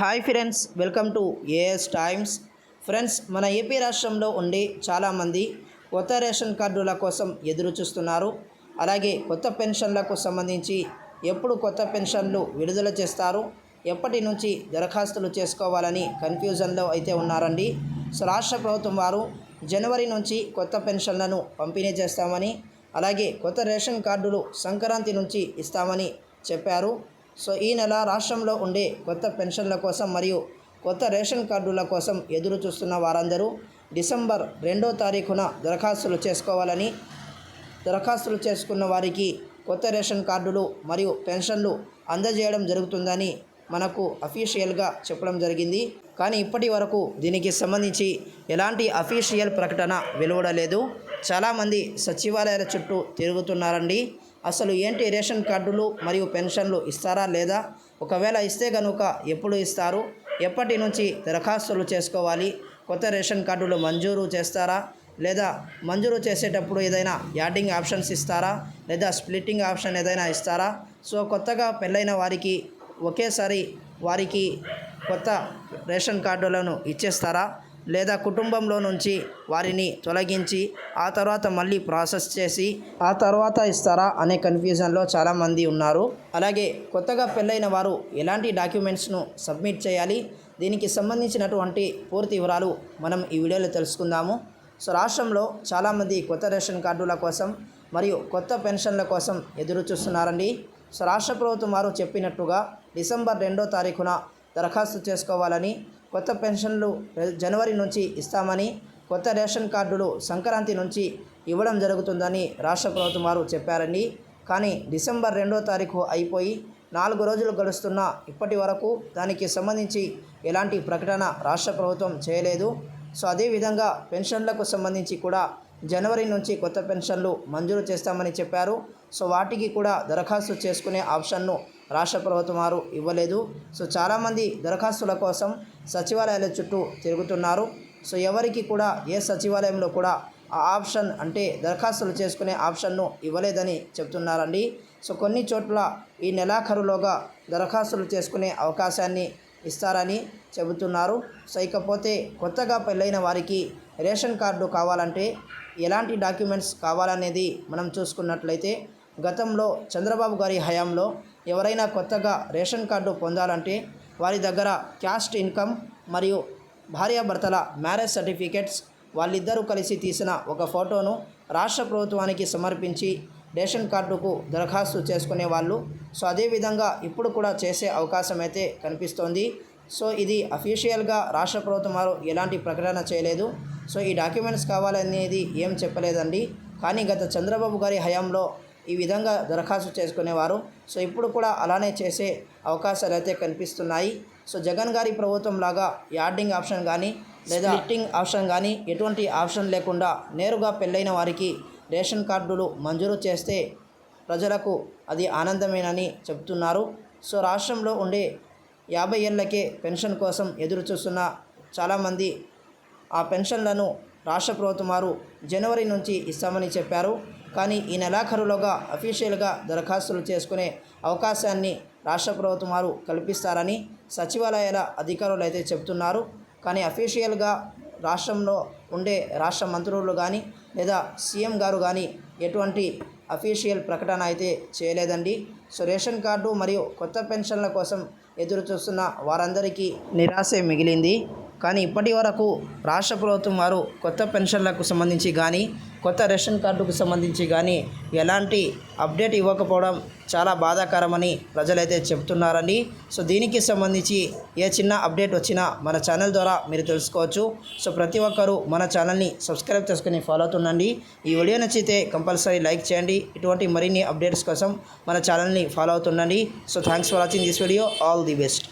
Hi friends welcome to AS times friends మన AP రాష్ట్రంలో ఉండే చాలామంది కొత్త రేషన్ కార్డుల కోసం ఎదురు చూస్తున్నారు. అలాగే కొత్త పెన్షన్లకు సంబంధించి ఎప్పుడు కొత్త పెన్షన్లు విడుదల చేస్తారు ఎప్పటి నుంచి దరఖాస్తులు చేసుకోవాలని కన్ఫ్యూజన్లో అయితే ఉన్నారండి. సో రాష్ట్ర ప్రభుత్వం వారు జనవరి నుంచి కొత్త పెన్షన్లను పంపిణీ చేస్తామని అలాగే కొత్త రేషన్ కార్డులు సంక్రాంతి నుంచి ఇస్తామని చెప్పారు. సో ఈ నెల రాష్ట్రంలో ఉండే కొత్త పెన్షన్ల కోసం మరియు కొత్త రేషన్ కార్డుల కోసం ఎదురు చూస్తున్న వారందరూ డిసెంబర్ రెండో తారీఖున దరఖాస్తులు చేసుకోవాలని దరఖాస్తులు చేసుకున్న వారికి కొత్త రేషన్ కార్డులు మరియు పెన్షన్లు అందజేయడం జరుగుతుందని మనకు అఫీషియల్గా చెప్పడం జరిగింది. కానీ ఇప్పటి వరకు దీనికి సంబంధించి ఎలాంటి అఫీషియల్ ప్రకటన వెలువడలేదు. చాలామంది సచివాలయాల చుట్టూ తిరుగుతున్నారండి. అసలు ఏంటి రేషన్ కార్డులు మరియు పెన్షన్లు ఇస్తారా లేదా? ఒకవేళ ఇస్తే కనుక ఎప్పుడు ఇస్తారు? ఎప్పటి నుంచి దరఖాస్తులు చేసుకోవాలి? కొత్త రేషన్ కార్డులు మంజూరు చేస్తారా? లేదా మంజూరు చేసేటప్పుడు ఏదైనా యాడింగ్ ఆప్షన్స్ ఇస్తారా? లేదా స్ప్లిట్టింగ్ ఆప్షన్ ఏదైనా ఇస్తారా? సో కొత్తగా పెళ్ళైన వారికి ఒకేసారి వారికి కొత్త రేషన్ కార్డులను ఇచ్చేస్తారా? లేదా కుటుంబంలో నుంచి వారిని తొలగించి ఆ తర్వాత మళ్ళీ ప్రాసెస్ చేసి ఆ తర్వాత ఇస్తారా అనే కన్ఫ్యూజన్లో చాలామంది ఉన్నారు. అలాగే కొత్తగా పెళ్ళైన వారు ఎలాంటి డాక్యుమెంట్స్ను సబ్మిట్ చేయాలి? దీనికి సంబంధించినటువంటి పూర్తి వివరాలు మనం ఈ వీడియోలో తెలుసుకుందాము. సో రాష్ట్రంలో చాలామంది కొత్త రేషన్ కార్డుల కోసం మరియు కొత్త పెన్షన్ల కోసం ఎదురు చూస్తున్నారండి సో రాష్ట్ర ప్రభుత్వం వారు చెప్పినట్టుగా డిసెంబర్ రెండో తారీఖున దరఖాస్తు చేసుకోవాలని కొత్త పెన్షన్లు జనవరి నుంచి ఇస్తామని కొత్త రేషన్ కార్డులు సంక్రాంతి నుంచి ఇవ్వడం జరుగుతుందని రాష్ట్ర ప్రభుత్వం వారు చెప్పారండి. కానీ డిసెంబర్ రెండో తారీఖు అయిపోయి నాలుగు రోజులు గడుస్తున్నా ఇప్పటి వరకు దానికి సంబంధించి ఎలాంటి ప్రకటన రాష్ట్ర ప్రభుత్వం చేయలేదు. సో అదేవిధంగా పెన్షన్లకు సంబంధించి కూడా జనవరి నుంచి కొత్త పెన్షన్లు మంజూరు చేస్తామని చెప్పారు. సో వాటికి కూడా దరఖాస్తు చేసుకునే ఆప్షన్ను రాష్ట్ర ప్రభుత్వం వారు ఇవ్వలేదు. సో చాలామంది దరఖాస్తుల కోసం సచివాలయాల చుట్టూ తిరుగుతున్నారు. సో ఎవరికి కూడా ఏ సచివాలయంలో కూడా ఆ ఆప్షన్ అంటే దరఖాస్తులు చేసుకునే ఆప్షన్ను ఇవ్వలేదని చెప్తున్నారండి. సో కొన్ని చోట్ల ఈ నెలాఖరులోగా దరఖాస్తులు చేసుకునే అవకాశాన్ని ఇస్తారని చెబుతున్నారు. సో ఇకపోతే కొత్తగా పెళ్ళైన వారికి రేషన్ కార్డు కావాలంటే ఎలాంటి డాక్యుమెంట్స్ కావాలనేది మనం చూసుకున్నట్లయితే గతంలో చంద్రబాబు గారి హయాంలో ఎవరైనా కొత్తగా రేషన్ కార్డు పొందాలంటే వారి దగ్గర క్యాస్ట్ ఇన్కమ్ మరియు భార్యాభర్తల మ్యారేజ్ సర్టిఫికెట్స్ వాళ్ళిద్దరూ కలిసి తీసిన ఒక ఫోటోను రాష్ట్ర ప్రభుత్వానికి సమర్పించి రేషన్ కార్డుకు దరఖాస్తు చేసుకునే వాళ్ళు. సో అదేవిధంగా ఇప్పుడు కూడా చేసే అవకాశం అయితే కనిపిస్తోంది. సో ఇది అఫీషియల్గా రాష్ట్ర ప్రభుత్వం వారు ఎలాంటి ప్రకటన చేయలేదు. సో ఈ డాక్యుమెంట్స్ కావాలనేది ఏం చెప్పలేదండి. కానీ గత చంద్రబాబు గారి హయాంలో ఈ విధంగా దరఖాస్తు చేసుకునేవారు. సో ఇప్పుడు కూడా అలానే చేసే అవకాశాలు అయితే కనిపిస్తున్నాయి. సో జగన్ గారి ప్రభుత్వం లాగా యార్డింగ్ ఆప్షన్ కానీ లేదా లిఫ్టింగ్ ఆప్షన్ కానీ ఎటువంటి ఆప్షన్ లేకుండా నేరుగా పెళ్ళైన వారికి రేషన్ కార్డులు మంజూరు చేస్తే ప్రజలకు అది ఆనందమేనని చెప్తున్నారు సో రాష్ట్రంలో ఉండే యాభై ఏళ్ళకే పెన్షన్ కోసం ఎదురు చూస్తున్న చాలామంది ఆ పెన్షన్లను రాష్ట్ర ప్రభుత్వం వారు జనవరి నుంచి ఇస్తామని చెప్పారు. కానీ ఈ నెలాఖరులోగా అఫీషియల్గా దరఖాస్తులు చేసుకునే అవకాశాన్ని రాష్ట్ర ప్రభుత్వం వారు కల్పిస్తారని సచివాలయాల అధికారులు అయితే చెబుతున్నారు. కానీ అఫీషియల్గా రాష్ట్రంలో ఉండే రాష్ట్ర మంత్రులు కానీ లేదా సీఎం గారు కానీ ఎటువంటి అఫీషియల్ ప్రకటన అయితే చేయలేదండి. సో రేషన్ కార్డు మరియు కొత్త పెన్షన్ల కోసం ఎదురు చూస్తున్న వారందరికీ నిరాశే మిగిలింది. కానీ ఇప్పటి వరకు రాష్ట్ర ప్రభుత్వం వారు కొత్త పెన్షన్లకు సంబంధించి కానీ కొత్త రేషన్ కార్డుకు సంబంధించి కానీ ఎలాంటి అప్డేట్ ఇవ్వకపోవడం చాలా బాధాకరమని ప్రజలైతే చెప్తున్నారండి. సో దీనికి సంబంధించి ఏ చిన్న అప్డేట్ వచ్చినా మన ఛానల్ ద్వారా మీరు తెలుసుకోవచ్చు. సో ప్రతి ఒక్కరూ మన ఛానల్ని సబ్స్క్రైబ్ చేసుకుని ఫాలో అవుతుండండి. ఈ వీడియో నచ్చితే కంపల్సరీ లైక్ చేయండి. ఇటువంటి మరిన్ని అప్డేట్స్ కోసం మన ఛానల్ని follow అవుతుండండి. So thanks for watching this video. All the best.